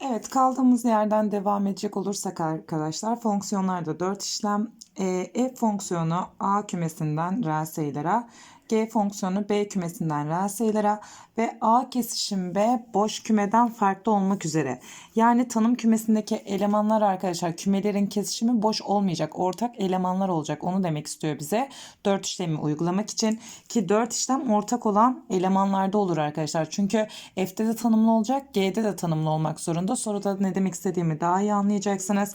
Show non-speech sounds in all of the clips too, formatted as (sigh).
Evet, kaldığımız yerden devam edecek olursak arkadaşlar, fonksiyonlarda 4 işlem. E, f fonksiyonu A kümesinden reel sayılara, G fonksiyonu B kümesinden reel sayılara ve A kesişim B boş kümeden farklı olmak üzere. Yani tanım kümesindeki elemanlar arkadaşlar kümelerin kesişimi boş olmayacak. Ortak elemanlar olacak. Onu demek istiyor bize. 4 işlemi uygulamak için ki 4 işlem ortak olan elemanlarda olur arkadaşlar. Çünkü F'de de tanımlı olacak, G'de de tanımlı olmak zorunda. Soruda ne demek istediğimi daha iyi anlayacaksınız.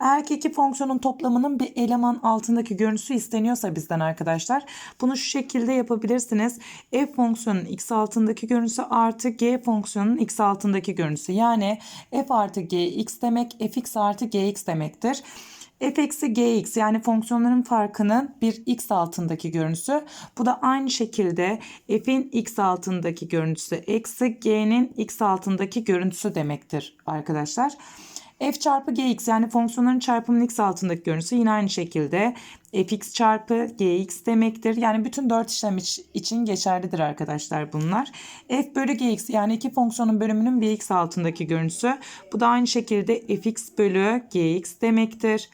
Eğer ki iki fonksiyonun toplamının bir eleman altındaki görüntüsü isteniyorsa bizden arkadaşlar bunu şu şekilde yapabilirsiniz. F fonksiyonunun x altındaki görüntüsü artı g fonksiyonunun x altındaki görüntüsü. Yani f artı gx demek fx artı gx demektir. f eksi gx yani fonksiyonların farkının bir x altındaki görüntüsü. Bu da aynı şekilde f'in x altındaki görüntüsü eksi g'nin x altındaki görüntüsü demektir arkadaşlar. F çarpı gx yani fonksiyonların çarpımının x altındaki görüntüsü yine aynı şekilde fx çarpı gx demektir. Yani bütün dört işlem iç- için geçerlidir arkadaşlar bunlar. f bölü gx yani iki fonksiyonun bölümünün bir x altındaki görüntüsü. Bu da aynı şekilde fx bölü gx demektir.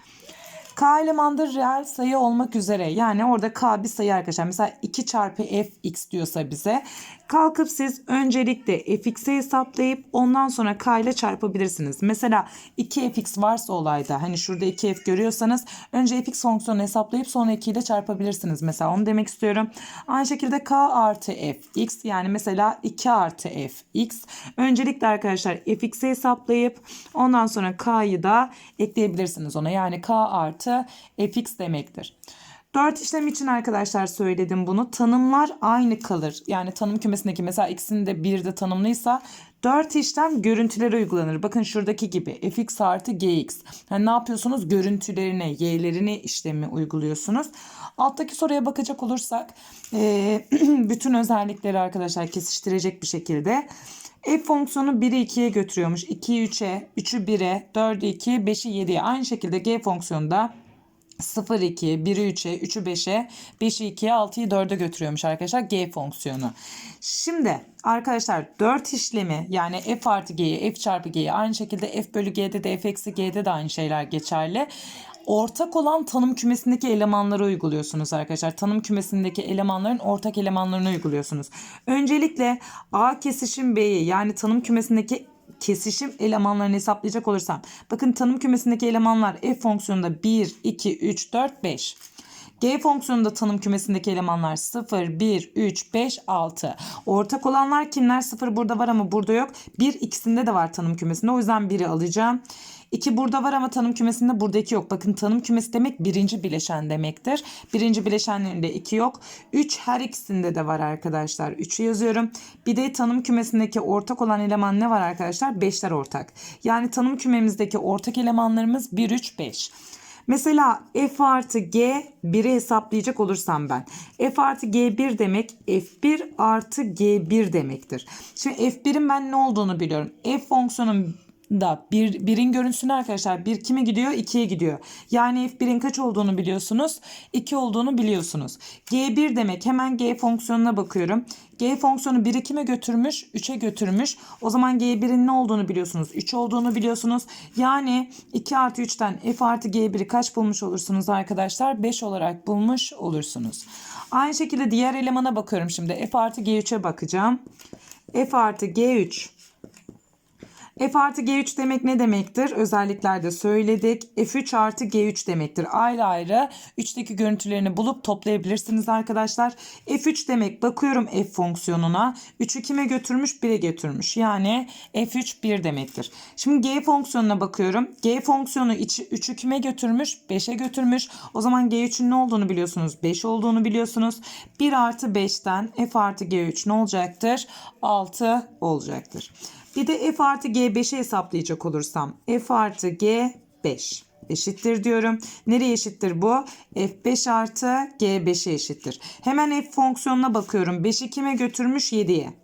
K elemandır reel sayı olmak üzere. Yani orada K bir sayı arkadaşlar. Mesela 2 çarpı fx diyorsa bize. Kalkıp siz öncelikle fx'i hesaplayıp ondan sonra K ile çarpabilirsiniz. Mesela 2fx varsa olayda hani şurada 2f görüyorsanız önce fx fonksiyonunu hesaplayıp sonra 2 ile çarpabilirsiniz. Mesela onu demek istiyorum. Aynı şekilde K artı fx yani mesela 2 artı fx. Öncelikle arkadaşlar fx'i hesaplayıp ondan sonra K'yı da ekleyebilirsiniz ona. Yani K artı fx demektir. Dört işlem için arkadaşlar söyledim bunu. Tanımlar aynı kalır. Yani tanım kümesindeki mesela ikisinin de bir de tanımlıysa dört işlem görüntülere uygulanır. Bakın şuradaki gibi fx artı gx. Yani ne yapıyorsunuz? Görüntülerine, y'lerine işlemi uyguluyorsunuz. Alttaki soruya bakacak olursak eee, (clears throat) bütün özellikleri arkadaşlar kesiştirecek bir şekilde F fonksiyonu 1'i 2'ye götürüyormuş. 2'yi 3'e, 3'ü 1'e, 4'ü 2'ye, 5'i 7'ye. Aynı şekilde G fonksiyonu da 0 2'ye, 1'i 3'e, 3'ü 5'e, 5'i 2'ye, 6'yı 4'e götürüyormuş arkadaşlar G fonksiyonu. Şimdi arkadaşlar 4 işlemi yani f artı g'ye, f çarpı g'ye aynı şekilde f bölü g'de de f eksi g'de de aynı şeyler geçerli. Ortak olan tanım kümesindeki elemanları uyguluyorsunuz arkadaşlar. Tanım kümesindeki elemanların ortak elemanlarını uyguluyorsunuz. Öncelikle A kesişim B'yi yani tanım kümesindeki kesişim elemanlarını hesaplayacak olursam. Bakın tanım kümesindeki elemanlar f fonksiyonunda 1, 2, 3, 4, 5. G fonksiyonunda tanım kümesindeki elemanlar 0, 1, 3, 5, 6. Ortak olanlar kimler? 0 burada var ama burada yok. 1 ikisinde de var tanım kümesinde. O yüzden 1'i alacağım. 2 burada var ama tanım kümesinde burada 2 yok. Bakın tanım kümesi demek birinci bileşen demektir. Birinci bileşenlerinde 2 yok. 3 her ikisinde de var arkadaşlar. 3'ü yazıyorum. Bir de tanım kümesindeki ortak olan eleman ne var arkadaşlar? 5'ler ortak. Yani tanım kümemizdeki ortak elemanlarımız 1, 3, 5. Mesela f artı g 1'i hesaplayacak olursam ben. f artı g1 demek f1 artı g1 demektir. Şimdi f1'in ben ne olduğunu biliyorum. f fonksiyonun da bir, birin görüntüsüne arkadaşlar bir kime gidiyor? 2'ye gidiyor. Yani f1'in kaç olduğunu biliyorsunuz. 2 olduğunu biliyorsunuz. g1 demek hemen g fonksiyonuna bakıyorum. G fonksiyonu 1'i kime götürmüş? 3'e götürmüş. O zaman G1'in ne olduğunu biliyorsunuz? 3 olduğunu biliyorsunuz. Yani 2 artı 3'ten F artı G1'i kaç bulmuş olursunuz arkadaşlar? 5 olarak bulmuş olursunuz. Aynı şekilde diğer elemana bakıyorum şimdi. F artı G3'e bakacağım. F artı G3 F artı G3 demek ne demektir? Özelliklerde söyledik. F3 artı G3 demektir. Ayrı ayrı 3'teki görüntülerini bulup toplayabilirsiniz arkadaşlar. F3 demek bakıyorum F fonksiyonuna. 3'ü kime götürmüş? 1'e götürmüş. Yani F3 1 demektir. Şimdi G fonksiyonuna bakıyorum. G fonksiyonu 3'ü kime götürmüş? 5'e götürmüş. O zaman G3'ün ne olduğunu biliyorsunuz? 5 olduğunu biliyorsunuz. 1 artı 5'ten F artı G3 ne olacaktır? 6 olacaktır. Bir de f artı g5'i hesaplayacak olursam f artı g5 eşittir diyorum. Nereye eşittir bu? f5 artı g5'e eşittir. Hemen f fonksiyonuna bakıyorum. 5'i kime götürmüş? 7'ye.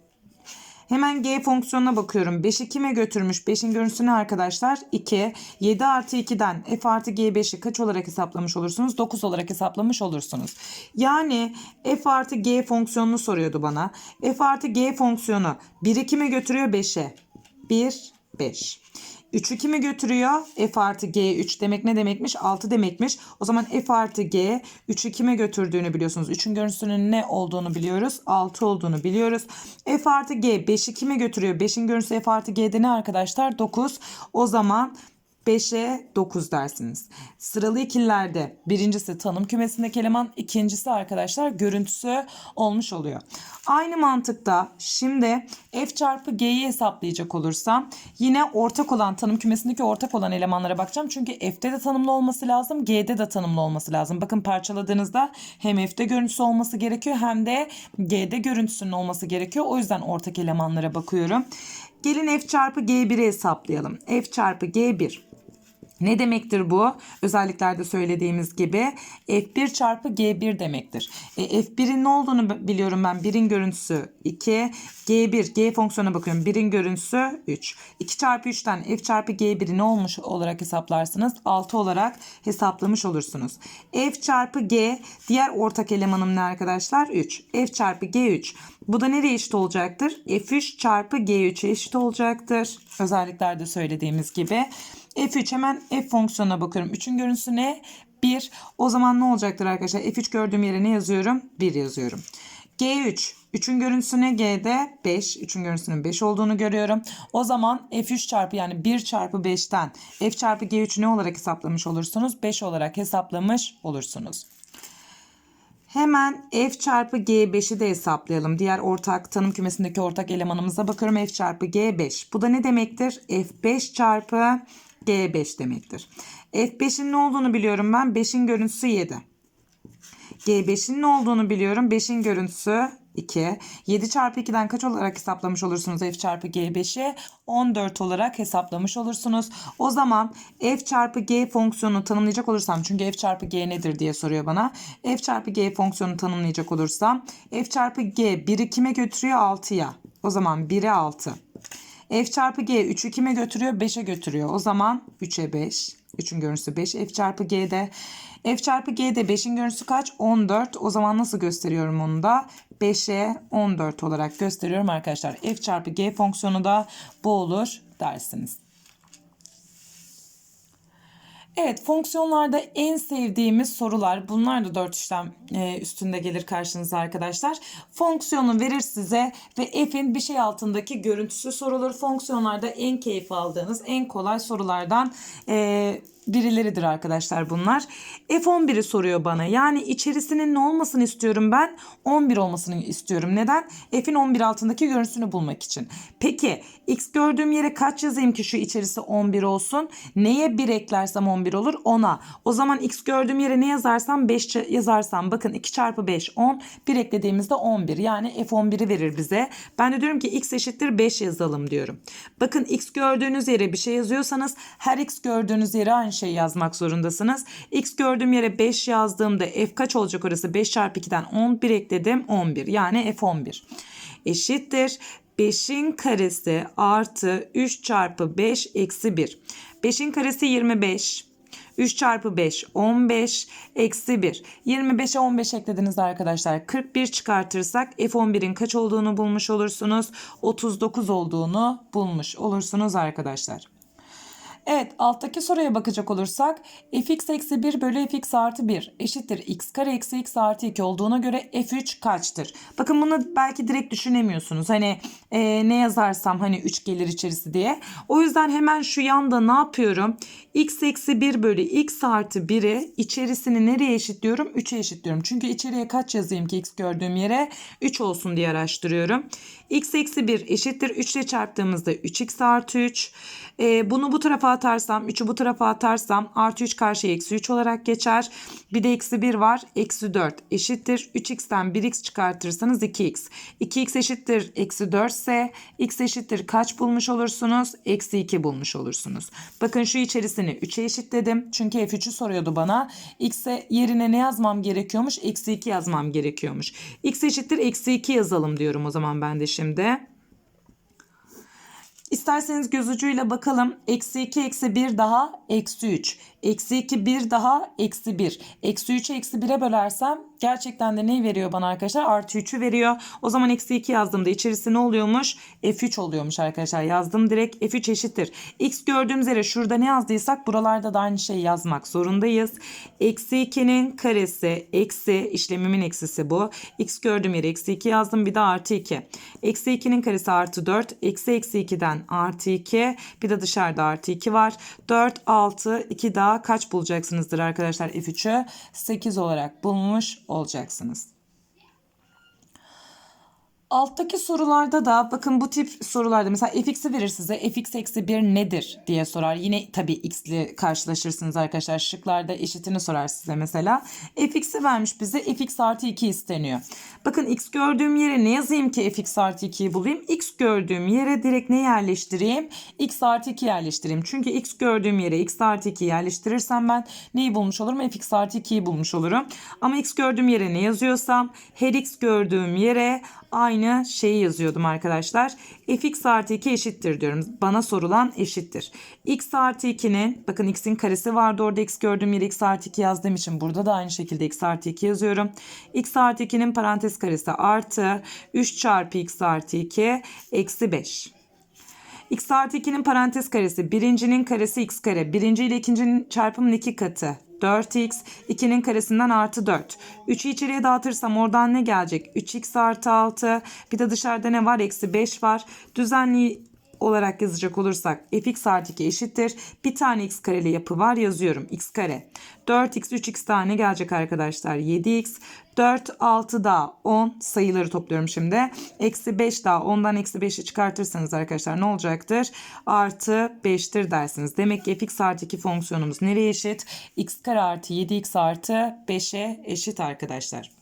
Hemen g fonksiyonuna bakıyorum. 5'i kime götürmüş? 5'in görüntüsü arkadaşlar? 2. 7 artı 2'den f artı g5'i kaç olarak hesaplamış olursunuz? 9 olarak hesaplamış olursunuz. Yani f artı g fonksiyonunu soruyordu bana. f artı g fonksiyonu 1'i kime götürüyor? 5'e. 1, 5. 3'ü kimi götürüyor? F artı G 3 demek ne demekmiş? 6 demekmiş. O zaman F artı G 3'ü kime götürdüğünü biliyorsunuz. 3'ün görüntüsünün ne olduğunu biliyoruz. 6 olduğunu biliyoruz. F artı G 5'i kime götürüyor? 5'in görüntüsü F artı G'de ne arkadaşlar? 9. O zaman 5'e 9 dersiniz. Sıralı ikililerde birincisi tanım kümesindeki eleman, ikincisi arkadaşlar görüntüsü olmuş oluyor. Aynı mantıkta şimdi f çarpı g'yi hesaplayacak olursam yine ortak olan tanım kümesindeki ortak olan elemanlara bakacağım. Çünkü f'te de tanımlı olması lazım, g'de de tanımlı olması lazım. Bakın parçaladığınızda hem f'te görüntüsü olması gerekiyor hem de g'de görüntüsünün olması gerekiyor. O yüzden ortak elemanlara bakıyorum. Gelin f çarpı g1'i hesaplayalım. f çarpı g1 ne demektir bu? Özelliklerde söylediğimiz gibi F1 çarpı G1 demektir. E, F1'in ne olduğunu biliyorum ben. 1'in görüntüsü 2. G1, G fonksiyonuna bakıyorum. 1'in görüntüsü 3. 2 çarpı 3'ten F çarpı G1'i ne olmuş olarak hesaplarsınız? 6 olarak hesaplamış olursunuz. F çarpı G diğer ortak elemanım ne arkadaşlar? 3. F çarpı G3. Bu da nereye eşit olacaktır? F3 çarpı G3'e eşit olacaktır. Özelliklerde söylediğimiz gibi. F3 hemen F fonksiyonuna bakıyorum. 3'ün görüntüsü ne? 1. O zaman ne olacaktır arkadaşlar? F3 gördüğüm yere ne yazıyorum? 1 yazıyorum. G3. 3'ün görüntüsü ne? G'de 5. 3'ün görüntüsünün 5 olduğunu görüyorum. O zaman F3 çarpı yani 1 çarpı 5'ten F çarpı G3'ü ne olarak hesaplamış olursunuz? 5 olarak hesaplamış olursunuz. Hemen f çarpı g5'i de hesaplayalım. Diğer ortak tanım kümesindeki ortak elemanımıza bakıyorum. f çarpı g5. Bu da ne demektir? f5 çarpı g5 demektir. f5'in ne olduğunu biliyorum ben. 5'in görüntüsü 7. G5'in ne olduğunu biliyorum. 5'in görüntüsü 2. 7 çarpı 2'den kaç olarak hesaplamış olursunuz f çarpı g5'i? 14 olarak hesaplamış olursunuz. O zaman f çarpı g fonksiyonunu tanımlayacak olursam çünkü f çarpı g nedir diye soruyor bana. f çarpı g fonksiyonunu tanımlayacak olursam f çarpı g 1'i kime götürüyor? 6'ya. O zaman 1'e 6. f çarpı g 3'ü kime götürüyor? 5'e götürüyor. O zaman 3'e 5. 3'ün görüntüsü 5. F çarpı G'de. F çarpı G'de 5'in görüntüsü kaç? 14. O zaman nasıl gösteriyorum onu da? 5'e 14 olarak gösteriyorum arkadaşlar. F çarpı G fonksiyonu da bu olur dersiniz. Evet fonksiyonlarda en sevdiğimiz sorular bunlar da 4 işlem e, üstünde gelir karşınıza arkadaşlar. Fonksiyonu verir size ve f'in bir şey altındaki görüntüsü sorulur. Fonksiyonlarda en keyif aldığınız en kolay sorulardan e, birileridir arkadaşlar bunlar. F11'i soruyor bana. Yani içerisinin ne olmasını istiyorum ben? 11 olmasını istiyorum. Neden? F'in 11 altındaki görüntüsünü bulmak için. Peki x gördüğüm yere kaç yazayım ki şu içerisi 11 olsun? Neye 1 eklersem 11 olur? 10'a. O zaman x gördüğüm yere ne yazarsam 5 yazarsam bakın 2 çarpı 5 10. 1 eklediğimizde 11. Yani F11'i verir bize. Ben de diyorum ki x eşittir 5 yazalım diyorum. Bakın x gördüğünüz yere bir şey yazıyorsanız her x gördüğünüz yere aynı şey yazmak zorundasınız. X gördüğüm yere 5 yazdığımda f kaç olacak orası? 5 çarpı 2'den 10 1 ekledim 11 yani f11 eşittir. 5'in karesi artı 3 çarpı 5 eksi 1. 5'in karesi 25. 3 çarpı 5 15 eksi 1. 25'e 15 eklediniz arkadaşlar. 41 çıkartırsak F11'in kaç olduğunu bulmuş olursunuz. 39 olduğunu bulmuş olursunuz arkadaşlar. Evet alttaki soruya bakacak olursak fx eksi 1 bölü fx artı 1 eşittir x kare eksi x artı 2 olduğuna göre f3 kaçtır? Bakın bunu belki direkt düşünemiyorsunuz. Hani e, ne yazarsam hani 3 gelir içerisi diye. O yüzden hemen şu yanda ne yapıyorum? x eksi 1 bölü x artı 1'i içerisini nereye eşitliyorum? 3'e eşitliyorum. Çünkü içeriye kaç yazayım ki x gördüğüm yere 3 olsun diye araştırıyorum. x eksi 1 eşittir 3 ile çarptığımızda 3x artı 3. E, bunu bu tarafa atarsam 3'ü bu tarafa atarsam artı 3 karşıya eksi 3 olarak geçer. Bir de eksi 1 var. Eksi 4 eşittir. 3x'ten 1x çıkartırsanız 2x. 2x eşittir eksi 4 ise x eşittir kaç bulmuş olursunuz? Eksi 2 bulmuş olursunuz. Bakın şu içerisini 3'e eşitledim. Çünkü f3'ü soruyordu bana. x'e yerine ne yazmam gerekiyormuş? Eksi 2 yazmam gerekiyormuş. x eşittir eksi 2 yazalım diyorum o zaman ben de şimdi. İsterseniz göz ucuyla bakalım. Eksi 2 eksi 1 daha eksi 3. Eksi 2 1 daha eksi 1. Eksi 3'ü eksi 1'e bölersem Gerçekten de ne veriyor bana arkadaşlar? Artı 3'ü veriyor. O zaman eksi 2 yazdığımda içerisi ne oluyormuş? F3 oluyormuş arkadaşlar. Yazdım direkt F3 eşittir. X gördüğümüz yere şurada ne yazdıysak buralarda da aynı şeyi yazmak zorundayız. Eksi 2'nin karesi eksi işlemimin eksisi bu. X gördüğüm yere eksi 2 yazdım bir de artı 2. Eksi 2'nin karesi artı 4. Eksi eksi 2'den artı 2. Bir de dışarıda artı 2 var. 4, 6, 2 daha kaç bulacaksınızdır arkadaşlar F3'ü? 8 olarak bulmuş olacaksınız. Alttaki sorularda da bakın bu tip sorularda mesela fx'i verir size fx eksi 1 nedir diye sorar. Yine tabii x'li karşılaşırsınız arkadaşlar. Şıklarda eşitini sorar size mesela. fx'i vermiş bize fx artı 2 isteniyor. Bakın x gördüğüm yere ne yazayım ki fx artı 2'yi bulayım? x gördüğüm yere direkt ne yerleştireyim? x artı 2 yerleştireyim. Çünkü x gördüğüm yere x artı 2 yerleştirirsem ben neyi bulmuş olurum? fx artı 2'yi bulmuş olurum. Ama x gördüğüm yere ne yazıyorsam her x gördüğüm yere aynı şeyi yazıyordum arkadaşlar. fx artı 2 eşittir diyorum. Bana sorulan eşittir. x artı 2'nin bakın x'in karesi vardı orada x gördüğüm yere x artı 2 yazdığım için burada da aynı şekilde x artı 2 yazıyorum. x artı 2'nin parantez karesi artı 3 çarpı x artı 2 eksi 5. x artı 2'nin parantez karesi birincinin karesi x kare. Birinci ile ikincinin çarpımının iki katı. 4x 2'nin karesinden artı 4. 3'ü içeriye dağıtırsam oradan ne gelecek? 3x artı 6. Bir de dışarıda ne var? Eksi 5 var. Düzenli olarak yazacak olursak fx artı 2 eşittir. Bir tane x kareli yapı var yazıyorum. x kare. 4x 3x tane gelecek arkadaşlar. 7x 4 6 daha 10 sayıları topluyorum şimdi. Eksi 5 daha 10'dan eksi 5'i çıkartırsanız arkadaşlar ne olacaktır? Artı 5'tir dersiniz. Demek ki fx artı 2 fonksiyonumuz nereye eşit? x kare artı 7x artı 5'e eşit arkadaşlar.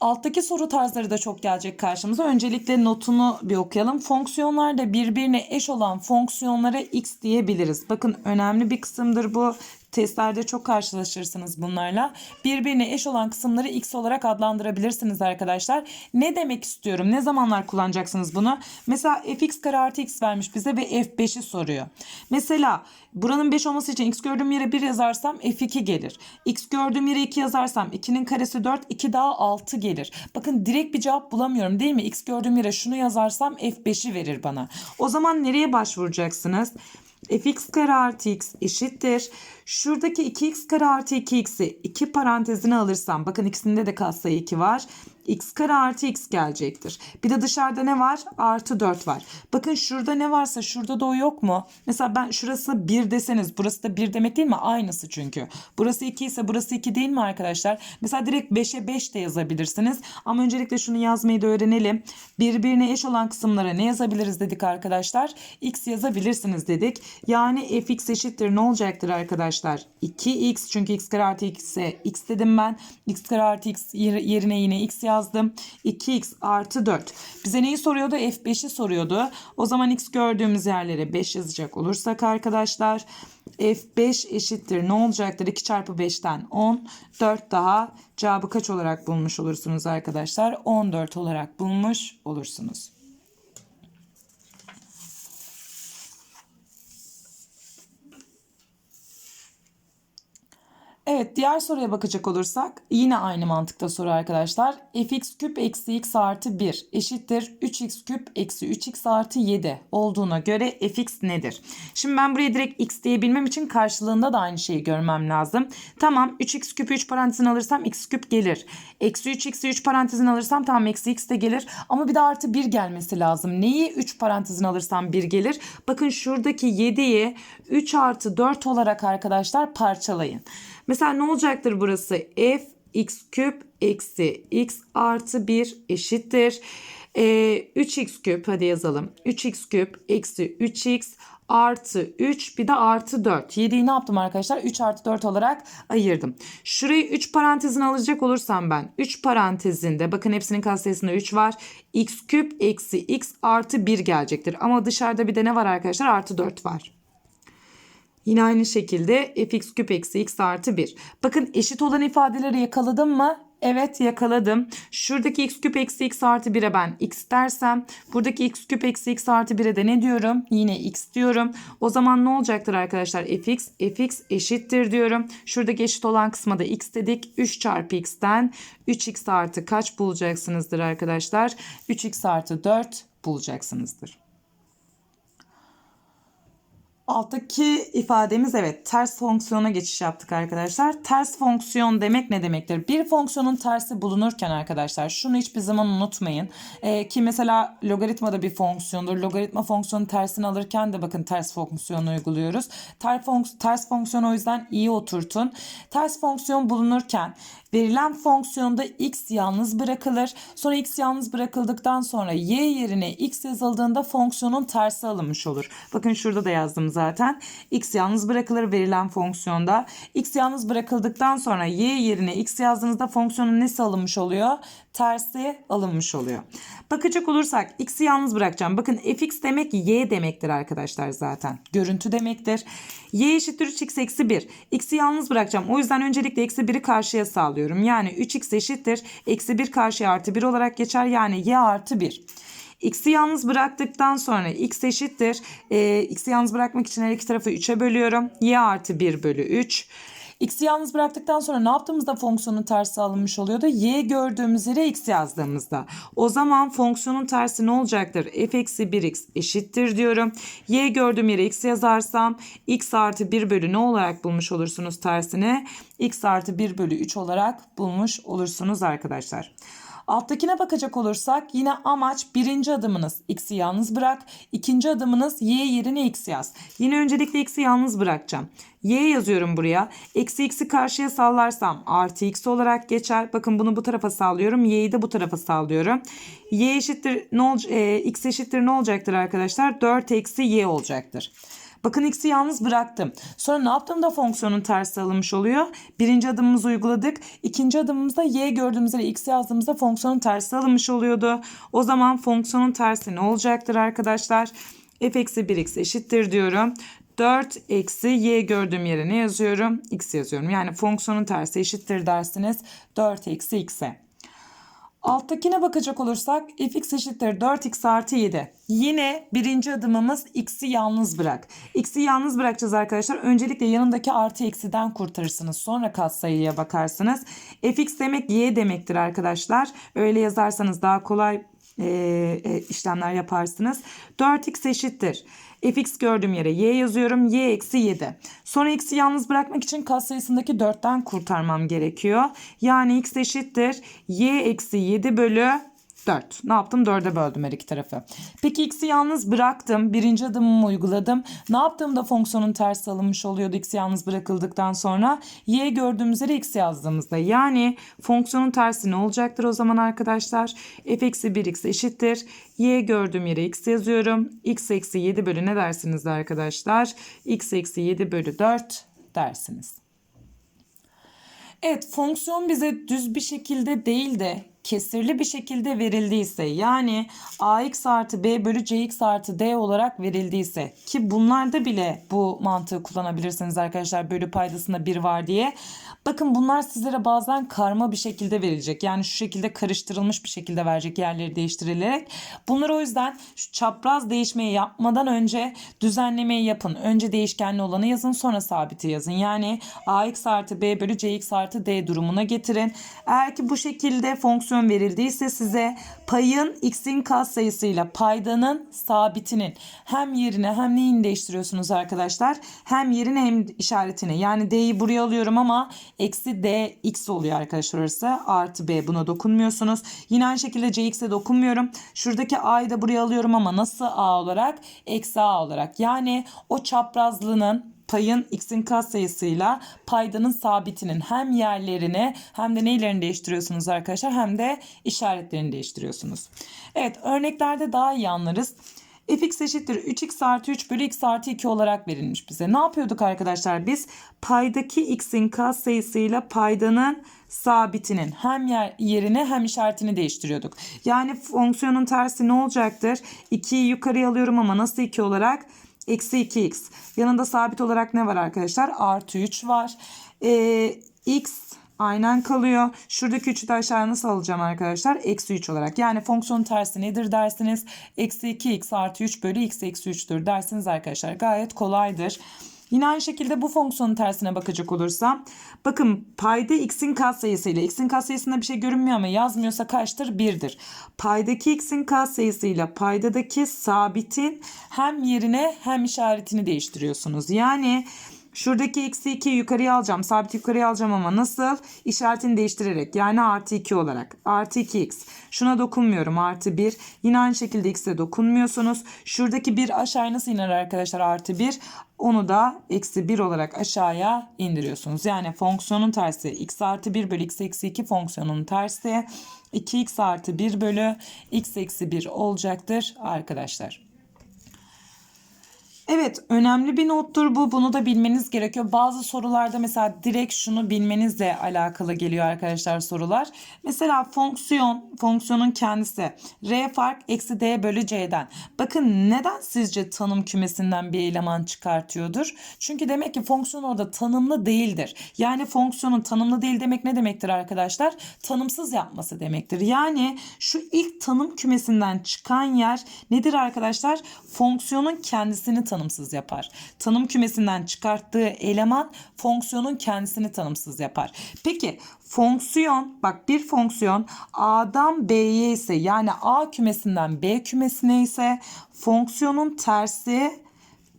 Alttaki soru tarzları da çok gelecek karşımıza. Öncelikle notunu bir okuyalım. Fonksiyonlarda birbirine eş olan fonksiyonlara x diyebiliriz. Bakın önemli bir kısımdır bu. Testlerde çok karşılaşırsınız bunlarla. Birbirine eş olan kısımları x olarak adlandırabilirsiniz arkadaşlar. Ne demek istiyorum? Ne zamanlar kullanacaksınız bunu? Mesela fx kare artı x vermiş bize ve f5'i soruyor. Mesela buranın 5 olması için x gördüğüm yere 1 yazarsam f2 gelir. x gördüğüm yere 2 yazarsam 2'nin karesi 4, 2 daha 6 gelir. Bakın direkt bir cevap bulamıyorum değil mi? x gördüğüm yere şunu yazarsam f5'i verir bana. O zaman nereye başvuracaksınız? Fx kare artı x eşittir. Şuradaki 2x kare artı 2x'i 2 parantezine alırsam bakın ikisinde de katsayı 2 var. X kare artı x gelecektir. Bir de dışarıda ne var? Artı 4 var. Bakın şurada ne varsa şurada da o yok mu? Mesela ben şurası 1 deseniz burası da 1 demek değil mi? Aynısı çünkü. Burası 2 ise burası 2 değil mi arkadaşlar? Mesela direkt 5'e 5 de yazabilirsiniz. Ama öncelikle şunu yazmayı da öğrenelim. Birbirine eş olan kısımlara ne yazabiliriz dedik arkadaşlar? x yazabilirsiniz dedik. Yani fx eşittir ne olacaktır arkadaşlar? 2x çünkü x kare artı x ise x dedim ben. x kare artı x yerine yine x yazdım. 2x artı 4. Bize neyi soruyordu? f5'i soruyordu. O zaman x gördüğümüz yerlere 5 yazacak olursak arkadaşlar f5 eşittir ne olacaktır? 2 çarpı 5'ten 10. 4 daha cevabı kaç olarak bulmuş olursunuz arkadaşlar? 14 olarak bulmuş olursunuz. Evet diğer soruya bakacak olursak yine aynı mantıkta soru arkadaşlar. fx küp eksi x artı 1 eşittir 3x küp eksi 3x artı 7 olduğuna göre fx nedir? Şimdi ben buraya direkt x diyebilmem için karşılığında da aynı şeyi görmem lazım. Tamam 3x küpü 3 parantezine alırsam x küp gelir. Eksi 3x'i 3 parantezine alırsam tamam eksi x de gelir. Ama bir de artı 1 gelmesi lazım. Neyi 3 parantezine alırsam 1 gelir? Bakın şuradaki 7'yi 3 artı 4 olarak arkadaşlar parçalayın. Mesela ne olacaktır burası? f x küp eksi x artı 1 eşittir. Ee, 3x küp hadi yazalım. 3x küp eksi 3x artı 3 bir de artı 4. 7'yi ne yaptım arkadaşlar? 3 artı 4 olarak ayırdım. Şurayı 3 parantezine alacak olursam ben 3 parantezinde bakın hepsinin katsayısında 3 var. x küp eksi x artı 1 gelecektir. Ama dışarıda bir de ne var arkadaşlar? Artı 4 var. Yine aynı şekilde fx küp eksi x artı 1. Bakın eşit olan ifadeleri yakaladım mı? Evet yakaladım. Şuradaki x küp eksi x artı 1'e ben x dersem buradaki x küp eksi x artı 1'e de ne diyorum? Yine x diyorum. O zaman ne olacaktır arkadaşlar? fx fx eşittir diyorum. Şuradaki eşit olan kısma da x dedik. 3 çarpı x'ten 3x artı kaç bulacaksınızdır arkadaşlar? 3x artı 4 bulacaksınızdır. Alttaki ifademiz evet ters fonksiyona geçiş yaptık arkadaşlar. Ters fonksiyon demek ne demektir? Bir fonksiyonun tersi bulunurken arkadaşlar şunu hiçbir zaman unutmayın. Ee, ki mesela logaritma da bir fonksiyondur. Logaritma fonksiyonun tersini alırken de bakın ters fonksiyonu uyguluyoruz. Ters, fonks ters fonksiyonu o yüzden iyi oturtun. Ters fonksiyon bulunurken verilen fonksiyonda x yalnız bırakılır. Sonra x yalnız bırakıldıktan sonra y yerine x yazıldığında fonksiyonun tersi alınmış olur. Bakın şurada da yazdım zaten. x yalnız bırakılır verilen fonksiyonda. x yalnız bırakıldıktan sonra y yerine x yazdığınızda fonksiyonun nesi alınmış oluyor? Tersi alınmış oluyor. Bakacak olursak x'i yalnız bırakacağım. Bakın fx demek y demektir arkadaşlar zaten. Görüntü demektir. y eşittir 3x eksi 1. x'i yalnız bırakacağım. O yüzden öncelikle eksi 1'i karşıya sağlıyorum. Yani 3x eşittir. Eksi 1 karşıya artı 1 olarak geçer. Yani y artı 1. X'i yalnız bıraktıktan sonra x eşittir. E, x'i yalnız bırakmak için her iki tarafı 3'e bölüyorum. y artı 1 bölü 3. X'i yalnız bıraktıktan sonra ne yaptığımızda fonksiyonun tersi alınmış oluyordu? Y gördüğümüz yere x yazdığımızda. O zaman fonksiyonun tersi ne olacaktır? f eksi 1x eşittir diyorum. Y gördüğüm yere x yazarsam x artı 1 bölü ne olarak bulmuş olursunuz tersini? x artı 1 bölü 3 olarak bulmuş olursunuz arkadaşlar. Alttakine bakacak olursak yine amaç birinci adımınız x'i yalnız bırak. ikinci adımınız y yerine x yaz. Yine öncelikle x'i yalnız bırakacağım. y yazıyorum buraya. Eksi x'i karşıya sallarsam artı x olarak geçer. Bakın bunu bu tarafa sallıyorum. y'yi de bu tarafa sallıyorum. y eşittir ne ol, e, x eşittir ne olacaktır arkadaşlar? 4 eksi y olacaktır. Bakın x'i yalnız bıraktım. Sonra ne yaptığımda fonksiyonun tersi alınmış oluyor. Birinci adımımızı uyguladık. İkinci adımımızda y gördüğümüz yere x yazdığımızda fonksiyonun tersi alınmış oluyordu. O zaman fonksiyonun tersi ne olacaktır arkadaşlar? f eksi 1x eşittir diyorum. 4 eksi y gördüğüm yere ne yazıyorum? x yazıyorum. Yani fonksiyonun tersi eşittir dersiniz. 4 eksi x'e. Alttakine bakacak olursak fx eşittir 4x artı 7. Yine birinci adımımız x'i yalnız bırak. X'i yalnız bırakacağız arkadaşlar. Öncelikle yanındaki artı eksiden kurtarırsınız. Sonra katsayıya bakarsınız. fx demek y demektir arkadaşlar. Öyle yazarsanız daha kolay e, e, işlemler yaparsınız. 4x eşittir. fx gördüğüm yere y yazıyorum. y eksi 7. Sonra x'i yalnız bırakmak için katsayısındaki 4'ten kurtarmam gerekiyor. Yani x eşittir. y eksi 7 bölü 4. Ne yaptım? 4'e böldüm her iki tarafı. Peki x'i yalnız bıraktım. Birinci adımımı uyguladım. Ne yaptığımda fonksiyonun tersi alınmış oluyordu x yalnız bırakıldıktan sonra? y gördüğümüz yere x yazdığımızda. Yani fonksiyonun tersi ne olacaktır o zaman arkadaşlar? f eksi 1x eşittir. y gördüğüm yere x yazıyorum. x eksi 7 bölü ne dersiniz arkadaşlar? x eksi 7 bölü 4 dersiniz. Evet fonksiyon bize düz bir şekilde değil de kesirli bir şekilde verildiyse yani ax artı b bölü cx artı d olarak verildiyse ki bunlarda bile bu mantığı kullanabilirsiniz arkadaşlar bölü paydasında bir var diye. Bakın bunlar sizlere bazen karma bir şekilde verilecek. Yani şu şekilde karıştırılmış bir şekilde verecek yerleri değiştirilerek. Bunları o yüzden şu çapraz değişmeyi yapmadan önce düzenlemeyi yapın. Önce değişkenli olanı yazın sonra sabiti yazın. Yani ax artı b bölü cx artı d durumuna getirin. Eğer ki bu şekilde fonksiyon verildiyse size payın x'in katsayısıyla paydanın sabitinin hem yerine hem neyini değiştiriyorsunuz arkadaşlar? Hem yerini hem işaretini. Yani d'yi buraya alıyorum ama eksi d x oluyor arkadaşlar orası. Artı b buna dokunmuyorsunuz. Yine aynı şekilde cx'e dokunmuyorum. Şuradaki a'yı da buraya alıyorum ama nasıl a olarak? Eksi a olarak. Yani o çaprazlığının payın x'in katsayısıyla paydanın sabitinin hem yerlerini hem de neylerini değiştiriyorsunuz arkadaşlar hem de işaretlerini değiştiriyorsunuz. Evet örneklerde daha iyi anlarız fx eşittir 3x artı 3 bölü x artı 2 olarak verilmiş bize. Ne yapıyorduk arkadaşlar biz? Paydaki x'in katsayısıyla paydanın sabitinin hem yer, yerini hem işaretini değiştiriyorduk. Yani fonksiyonun tersi ne olacaktır? 2'yi yukarıya alıyorum ama nasıl 2 olarak? Eksi 2x. Yanında sabit olarak ne var arkadaşlar? Artı 3 var. Ee, x aynen kalıyor. Şuradaki 3'ü de aşağı nasıl alacağım arkadaşlar? Eksi 3 olarak. Yani fonksiyonun tersi nedir dersiniz? Eksi 2x artı 3 bölü x eksi 3'tür dersiniz arkadaşlar. Gayet kolaydır. Yine aynı şekilde bu fonksiyonun tersine bakacak olursam bakın payda x'in katsayısıyla x'in katsayısında bir şey görünmüyor ama yazmıyorsa kaçtır? 1'dir. Paydaki x'in katsayısıyla paydadaki sabitin hem yerine hem işaretini değiştiriyorsunuz. Yani Şuradaki eksi 2'yi yukarıya alacağım. Sabit yukarıya alacağım ama nasıl? İşaretini değiştirerek. Yani artı 2 olarak. Artı 2x. Şuna dokunmuyorum. Artı 1. Yine aynı şekilde x'e dokunmuyorsunuz. Şuradaki 1 aşağıya nasıl iner arkadaşlar? Artı 1. Onu da eksi 1 olarak aşağıya indiriyorsunuz. Yani fonksiyonun tersi x artı 1 bölü x eksi 2 fonksiyonun tersi 2x artı 1 bölü x eksi 1 olacaktır arkadaşlar. Evet önemli bir nottur bu. Bunu da bilmeniz gerekiyor. Bazı sorularda mesela direkt şunu bilmenizle alakalı geliyor arkadaşlar sorular. Mesela fonksiyon, fonksiyonun kendisi r fark eksi d bölü c'den. Bakın neden sizce tanım kümesinden bir eleman çıkartıyordur? Çünkü demek ki fonksiyon orada tanımlı değildir. Yani fonksiyonun tanımlı değil demek ne demektir arkadaşlar? Tanımsız yapması demektir. Yani şu ilk tanım kümesinden çıkan yer nedir arkadaşlar? Fonksiyonun kendisini tanımsız yapar. Tanım kümesinden çıkarttığı eleman fonksiyonun kendisini tanımsız yapar. Peki fonksiyon bak bir fonksiyon A'dan B'ye ise yani A kümesinden B kümesine ise fonksiyonun tersi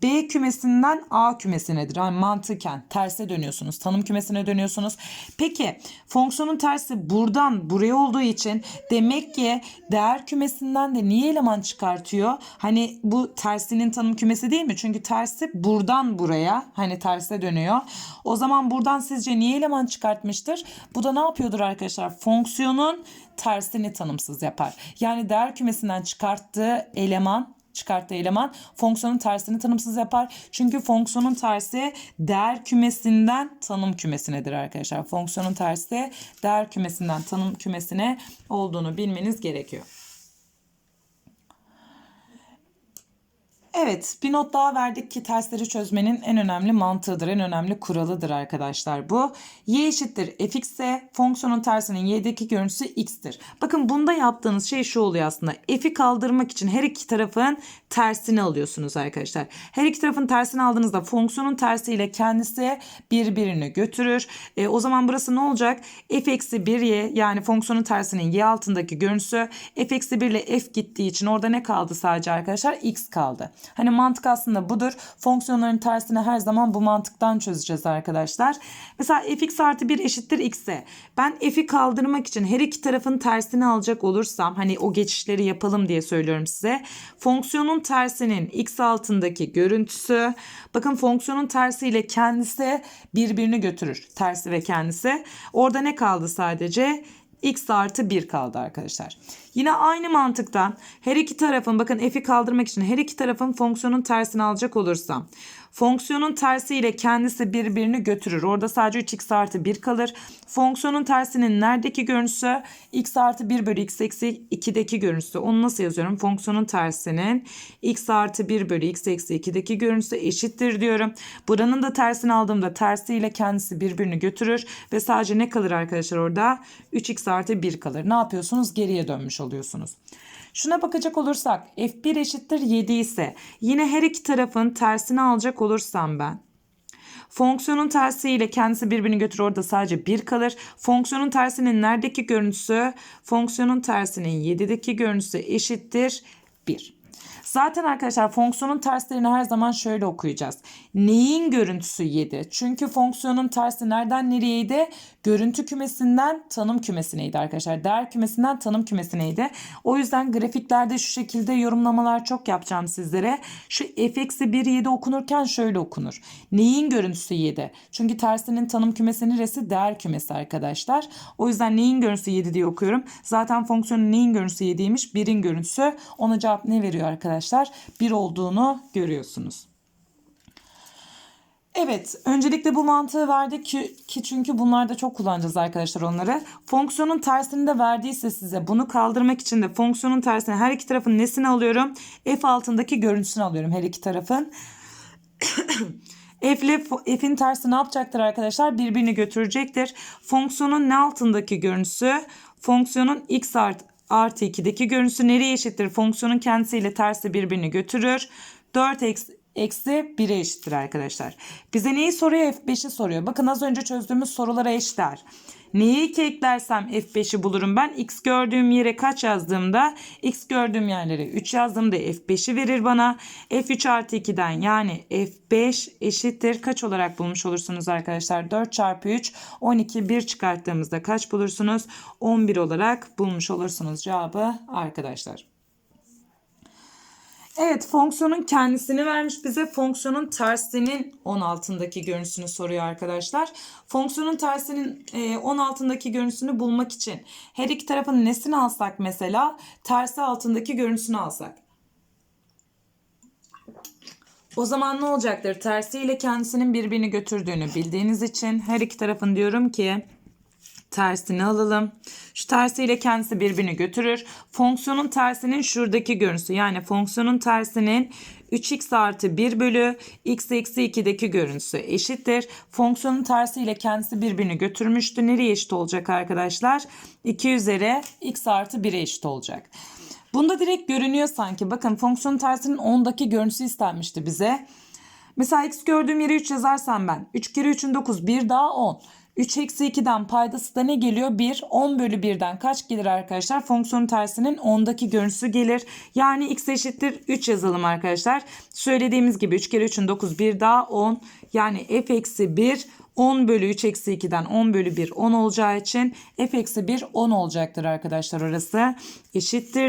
B kümesinden A kümesinedir. Yani mantıken terse dönüyorsunuz. Tanım kümesine dönüyorsunuz. Peki fonksiyonun tersi buradan buraya olduğu için demek ki değer kümesinden de niye eleman çıkartıyor? Hani bu tersinin tanım kümesi değil mi? Çünkü tersi buradan buraya hani terse dönüyor. O zaman buradan sizce niye eleman çıkartmıştır? Bu da ne yapıyordur arkadaşlar? Fonksiyonun tersini tanımsız yapar. Yani değer kümesinden çıkarttığı eleman çıkarttığı eleman fonksiyonun tersini tanımsız yapar. Çünkü fonksiyonun tersi değer kümesinden tanım kümesinedir arkadaşlar. Fonksiyonun tersi değer kümesinden tanım kümesine olduğunu bilmeniz gerekiyor. Evet, bir not daha verdik ki tersleri çözmenin en önemli mantığıdır, en önemli kuralıdır arkadaşlar bu. y eşittir fx ise fonksiyonun tersinin y'deki görüntüsü x'tir. Bakın bunda yaptığınız şey şu oluyor aslında. f'i kaldırmak için her iki tarafın tersini alıyorsunuz arkadaşlar. Her iki tarafın tersini aldığınızda fonksiyonun tersiyle kendisi birbirini götürür. E, o zaman burası ne olacak? f eksi 1y yani fonksiyonun tersinin y altındaki görüntüsü f eksi 1 ile f gittiği için orada ne kaldı sadece arkadaşlar? x kaldı. Hani mantık aslında budur. Fonksiyonların tersini her zaman bu mantıktan çözeceğiz arkadaşlar. Mesela fx artı 1 eşittir x'e. Ben f'i kaldırmak için her iki tarafın tersini alacak olursam hani o geçişleri yapalım diye söylüyorum size. Fonksiyonun tersinin x altındaki görüntüsü bakın fonksiyonun tersiyle kendisi birbirini götürür. Tersi ve kendisi. Orada ne kaldı sadece? x artı 1 kaldı arkadaşlar. Yine aynı mantıktan her iki tarafın bakın f'i kaldırmak için her iki tarafın fonksiyonun tersini alacak olursam fonksiyonun tersi ile kendisi birbirini götürür. Orada sadece 3x artı 1 kalır. Fonksiyonun tersinin neredeki görüntüsü x artı 1 bölü x eksi 2'deki görüntüsü. Onu nasıl yazıyorum? Fonksiyonun tersinin x artı 1 bölü x eksi 2'deki görüntüsü eşittir diyorum. Buranın da tersini aldığımda tersi ile kendisi birbirini götürür ve sadece ne kalır arkadaşlar orada? 3x artı 1 kalır. Ne yapıyorsunuz? Geriye dönmüş oluyorsunuz. Şuna bakacak olursak f1 eşittir 7 ise yine her iki tarafın tersini alacak olursam ben Fonksiyonun tersi ile kendisi birbirini götürür orada sadece 1 kalır. Fonksiyonun tersinin neredeki görüntüsü? Fonksiyonun tersinin 7'deki görüntüsü eşittir 1. Zaten arkadaşlar fonksiyonun terslerini her zaman şöyle okuyacağız. Neyin görüntüsü 7? Çünkü fonksiyonun tersi nereden nereyeydi? Görüntü kümesinden tanım kümesineydi arkadaşlar. Değer kümesinden tanım kümesineydi. O yüzden grafiklerde şu şekilde yorumlamalar çok yapacağım sizlere. Şu f eksi 1 7 okunurken şöyle okunur. Neyin görüntüsü 7? Çünkü tersinin tanım kümesi neresi? Değer kümesi arkadaşlar. O yüzden neyin görüntüsü 7 diye okuyorum. Zaten fonksiyonun neyin görüntüsü 7'ymiş? 1'in görüntüsü. Ona cevap ne veriyor arkadaşlar? Arkadaşlar 1 olduğunu görüyorsunuz. Evet, öncelikle bu mantığı verdik ki, ki çünkü bunlarda çok kullanacağız arkadaşlar onları. Fonksiyonun tersini de verdiyse size bunu kaldırmak için de fonksiyonun tersini her iki tarafın nesini alıyorum? F altındaki görüntüsünü alıyorum her iki tarafın. (coughs) F ile f'in tersi ne yapacaktır arkadaşlar? Birbirini götürecektir. Fonksiyonun ne altındaki görüntüsü? Fonksiyonun x art, artı 2'deki görüntüsü nereye eşittir? Fonksiyonun kendisiyle tersi birbirini götürür. 4 eksi, eksi 1'e eşittir arkadaşlar. Bize neyi soruyor? F5'i soruyor. Bakın az önce çözdüğümüz sorulara eşitler. Neyi 2 eklersem F5'i bulurum ben. X gördüğüm yere kaç yazdığımda X gördüğüm yerlere 3 yazdığımda F5'i verir bana. F3 artı 2'den yani F5 eşittir. Kaç olarak bulmuş olursunuz arkadaşlar? 4 çarpı 3 12 1 çıkarttığımızda kaç bulursunuz? 11 olarak bulmuş olursunuz cevabı arkadaşlar. Evet fonksiyonun kendisini vermiş bize. Fonksiyonun tersinin 10 altındaki görüntüsünü soruyor arkadaşlar. Fonksiyonun tersinin e, 10 altındaki görüntüsünü bulmak için her iki tarafın nesini alsak mesela tersi altındaki görüntüsünü alsak. O zaman ne olacaktır? Tersiyle kendisinin birbirini götürdüğünü bildiğiniz için her iki tarafın diyorum ki tersini alalım. Tersiyle kendisi birbirini götürür. Fonksiyonun tersinin şuradaki görüntüsü yani fonksiyonun tersinin 3x artı 1 bölü x eksi 2'deki görüntüsü eşittir. Fonksiyonun tersiyle kendisi birbirini götürmüştü. Nereye eşit olacak arkadaşlar? 2 üzeri x artı 1'e eşit olacak. Bunda direkt görünüyor sanki. Bakın fonksiyonun tersinin 10'daki görüntüsü istenmişti bize. Mesela x gördüğüm yere 3 yazarsam ben. 3 kere 3'ün 9 1 daha 10. 3 eksi 2'den paydası da ne geliyor? 1. 10 bölü 1'den kaç gelir arkadaşlar? Fonksiyonun tersinin 10'daki görüntüsü gelir. Yani x eşittir 3 yazalım arkadaşlar. Söylediğimiz gibi 3 kere 3'ün 9 1 daha 10. Yani f eksi 1 10 bölü 3 eksi 2'den 10 bölü 1 10 olacağı için f eksi 1 10 olacaktır arkadaşlar orası. Eşittir